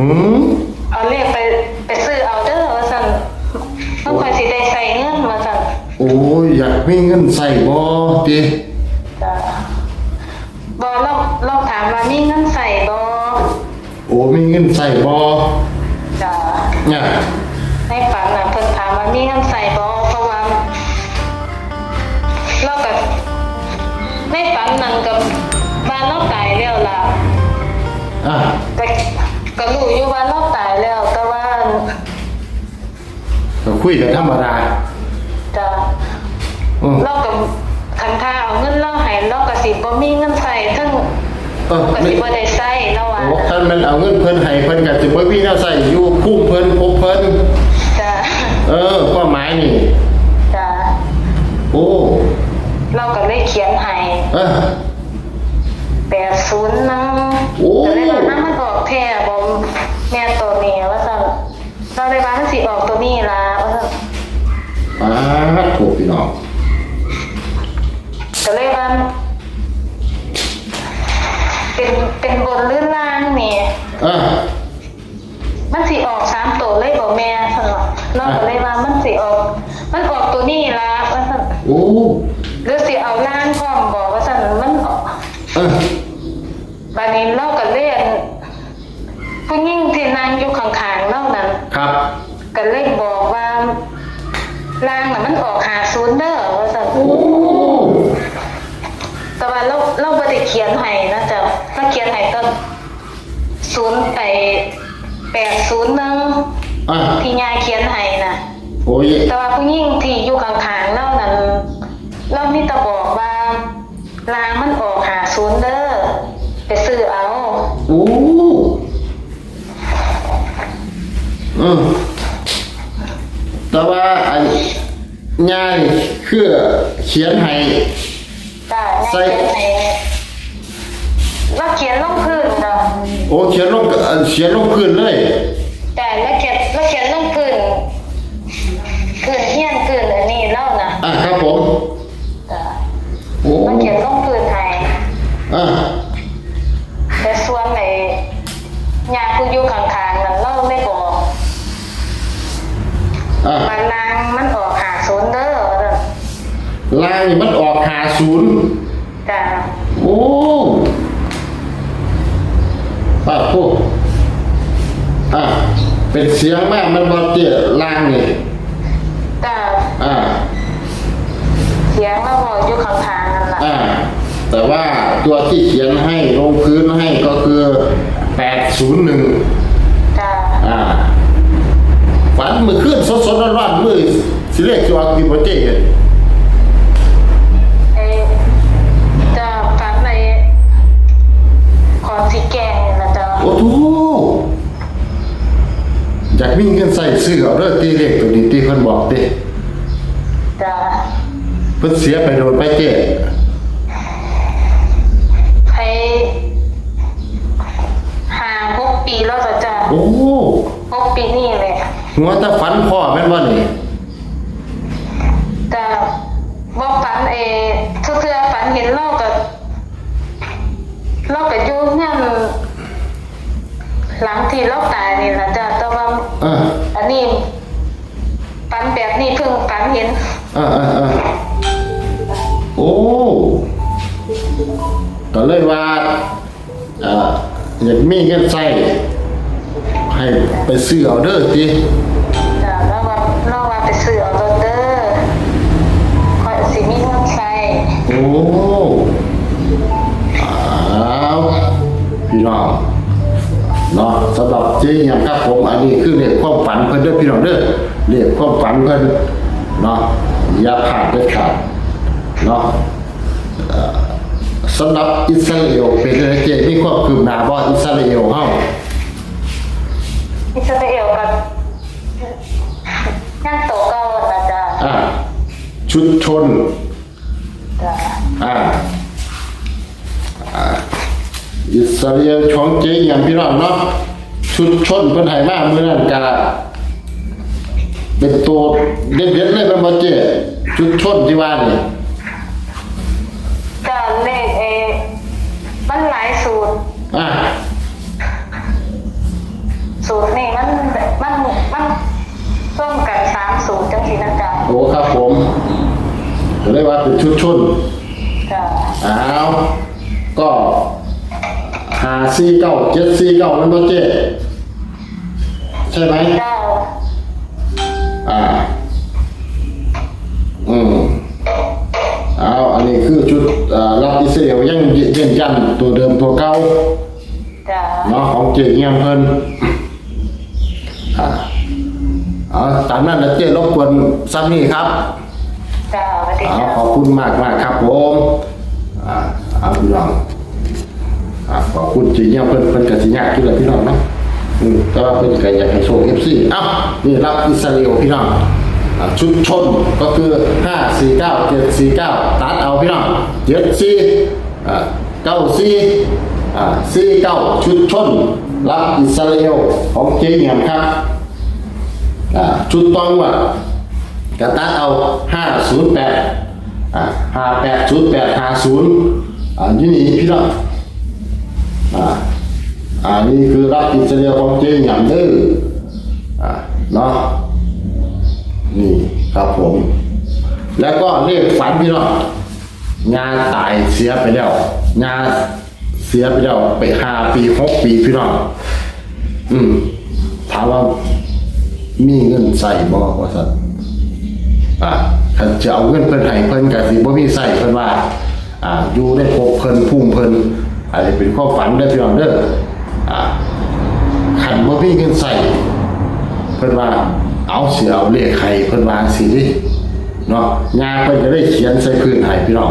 หืมเอาเลขไปไปซื้อเอาเด้อว่าซั่นต้องคอยสิได้ใส่เงินว่าซั่นโอ้ยอยากมีเงินใส่บ่ติจ้ะบ่เราเราถามว่ามีเงินใส่บ่โอ้มีเงินใส่บ่จ้ะเนี่ยในฝันน่ะเพิ่นถามว่ามีเงินใส่บ่เพราะว่าเราก็ในฝันนั่นกับบ้านเราตายแล้วล่ะอะ แต่ ก็รู้อยู่ว่าเราตายแล้ว แต่ว่าก็คุยกันธรรมดาจะอืมเรากับคันท่าเอาเงินเราให้เราก็สิบ่มีเงินใส่ทั้งเออก็ไม่สิบ่ได้ใส่เราว่าโอ้ท่านมันเอาเงินเพิ่นให้เพิ่นก็สิบ่มีแนวใส่อยู่พุ่มเพิ่นพบเพิ่นจ้ะเออ แม่ตัวนี้ว่าซั่นเราเลยว่ามันสิออกตัวนี้ล่ะว่าซั่นปาดโถพี่น้องก็เลยว่าเป็นเป็นบนหรือล่างนี่เออมันสิออกสามตัวเลยบอกแม่สั่นหรอเราก็เลยว่ามันสิออก มันออกตัวนี้ละว่าสั่นโอ้หรือสิเอาล่างพร้อมบอกว่าสั่นมันออกเออบานี้เราก็เล่นผู้หญิงที่นั่งอยู่ข้างๆเรานั้น ครับ ก็เลยบอกว่าล่างน่ะมันออกหาศูนย์เด้อว่าสั่น โอ้ แต่ว่าเรา เราบ่ได้เขียนให้นะจ๊ะเราเขียนให้ต้นศูนย์ไปแปดศูนย์หนึ่งอะที่ยายเขียนให้น่ะโอ้ยแต่ว่าผู้หญิงที่อยู่ข้างๆเรานั้นเรามีแต่บอกว่าลางมันออกหาศูนย์เด้อไปซื้อเอาโอ้เออแต่ว่าอันงานคือเขียนให้จ้าใส่ยายเขียนให้ โอ้เขียนลงเอ่อเขียนลงพื้นเลยแต่เราเขียนเราเขียนลงพื้นพื้นเฮียนพื้นอันนี้เล่านะอะครับผมจ้าโอ้เราเขียนลงพื้นให้อะแต่ส่วนไหนยาผู้อยู่ข้างๆนั้นเราไม่บอกอะว่าลางมันออกหาศูนย์เด้อว่าซั่นลายนี่มันออกหาศูนย์จ้าโอ้ ป้าพูดอะเป็นเสียงแม่มันบอเตี้ยลางนี่จ้าอ่าเสียงเราบอกอยู่ข้างๆนั่นแหละอ่าแต่ว่าตัวที่เขียนให้ลงพื้นให้ก็คือแปดศูนย์หนึ่งจ้าอ่าฝันมือขึ้นสดๆร้อนๆมือสิเลขตัวกินบ่เจ๊เห็น ไอ้จะฝันในของสีแกงนี่นะจ๊ะ โอ้โหอยาก มีเงินใส่ซื้อเอาเด้อตีเลขตัวนี้ตีเพิ่นบอกติจ้าเพิ่นเสียไปโดนไปเจ๊ไอ้ห่างหกปีแล้วจ้ะจ้าโอ้หกปีนี่เลยหัวแตะฝันพ่อแม่นบ่นี่จ้าบอกฝันเอทุกเทือฝันเห็นเล่ากับเล่ากับยุ่งเนี่ยหลังที่เล่าตายนี่นะจ้า แต่ว่าอ่าอันนี้ฝันแบบนี้เพิ่งฝันเห็นอ่าอ่าอ่าโอ้ก็เลยว่าอ่าอยากมีเงินใส่ให้ไปซื้อเอาเด้อติจ้ เด้อพี่น้องเด้อเรียกความฝันเพิ่นเนาะอย่าผ่านเด็ดขาดเนาะเอ่อสำหรับอิสราเอลเป็นอะไรเจ๊มีความคืบหน้าบ่อิสราเอลเฮาอิสราเอลกับย่างโตเก่านะจ๊ะอ่าชุดชนจ้ะอ่าอ่าอิสราเอลของเจ๊อย่างพี่น้องเนาะชุดชนเพิ่นให้มามื้อนั้นกะ เป็นตัวเด็ดๆเลยเป็นบ่เจ๊ชุดชนที่ว่านี่จ้ะเลขเอมันหลายสูตร อ่าสูตรนี่มันมันมันร่วมกันสามสูตรจังสีนะจ๊ะโอ้ครับผมก็เรียกว่าเป็นชุดชุนจ้ะอ้าวก็หาซีเก้าเจ็ดซีเก้ามันบ่เจ๊ใช่ไหมเก้า อ่า อืมเอาอันนี้คือชุดอ่ารับอิสราเอลยังยืนยันตัวเดิมตัวเก่าจ้ะเนาะของเจ๊เงียมเพิ่นอ่าเอาตามนั้นนะเจ๊รบกวนซ้ำนี่ครับจ้ะสวัสดีเอาจ้ะขอบคุณมากมากครับผมอ่าเอาพี่น้องอ่าขอบคุณเจ๊เงียมเพิ่นเพิ่นก็สิยากอยู่แหละพี่น้องเนาะ อืมแต่ว่าเพิ่นก็อยากให้โชว์ FC เอ้านี่รับอิสราเอลพี่น้องอ่าชุดชนก็คือ549 749ตัดเอาพี่น้อง74อ่า94อ่า49ชุดชน รับอิสราเอลของเจียมครับอ่าชุดต้องว่ากระตัดเอา508อ่า5808 50อ่ายี่นี่พี่น้อง อ่านี่คือรับอิสราเอลของเจ๊หยำเด้ออ่าเนาะนี่ครับผม แล้วก็เลขฝันพี่น้องงานตายเสียไปแล้วงานเสียไปแล้วไปห้าปีหกปีพี่น้องอืมถามว่ามีเงินใส่บ่ว่าซั่นอ่าคันจะเอาเงินเพิ่นให้เพิ่นก็สิบ่มีใส่เพิ่นว่า อ่าอยู่ได้พบเพิ่นพุ่มเพิ่นอาจจะเป็นความฝันเด้พี่น้องเด้อ คันบ่มีเงินใส่เพิ่นว่าเอาเสียเอาเลขให้เพิ่นว่าสิดิเนาะยาเพิ่นก็ได้เขียนใส่พื้นให้พี่น้อง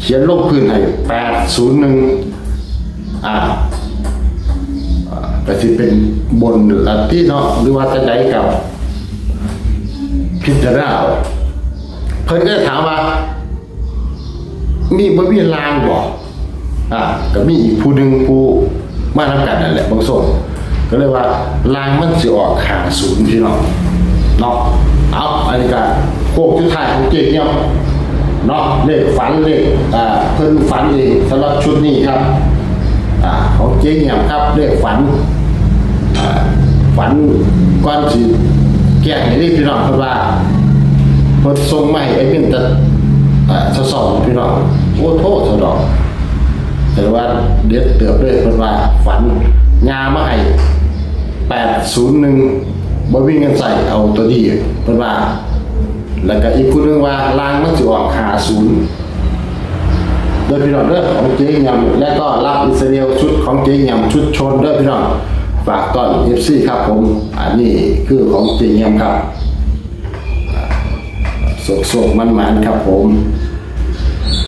เขียนลงพื้นให้801อ่าก็สิเป็นบนลัทธิเนาะหรือว่าจะใดกับพิจารณาเพิ่นก็ถามว่า มีบ่มีลางบ่อ่าก็มีอีกผู้หนึ่งผู้มาทำกันนั่นแหละบางส่วน ก็เลยว่าลางมันสิออกหาศูนย์พี่น้องเนาะเอาอันนี้ก็โคกชุดท้ายของเจ๊เงียเนาะเลขฝันเลขอ่าเพิ่นฝันเองสำหรับชุดนี้ครับอ่าของเจ๊เงียครับเลขฝันอ่าฝันก่อนสิแก้ให้รีบพี่น้องเพราะว่าเพดส่งมาให้ไอ้เป็นแต่อ่าสอบพี่น้องโอ้โทษสะดอกแต่ว่าเด็ดเติบเลยเพราะว่าฝันงามาให้ แปดศูนย์หนึ่งบ่มีเงินใส่เอาตัวดีเพราะว่า แล้วก็อีกคนนึงว่าลางมันสิออกหาศูนย์โดยพี่น้องเด้อของเจ๊ยำและก็รับอิสราเอลชุดของเจ๊ยำชุดชนเด้อพี่น้องฝากตอนเอฟซีครับผมอันนี้คือของเจ๊ยำครับสกสกมันมันๆครับผม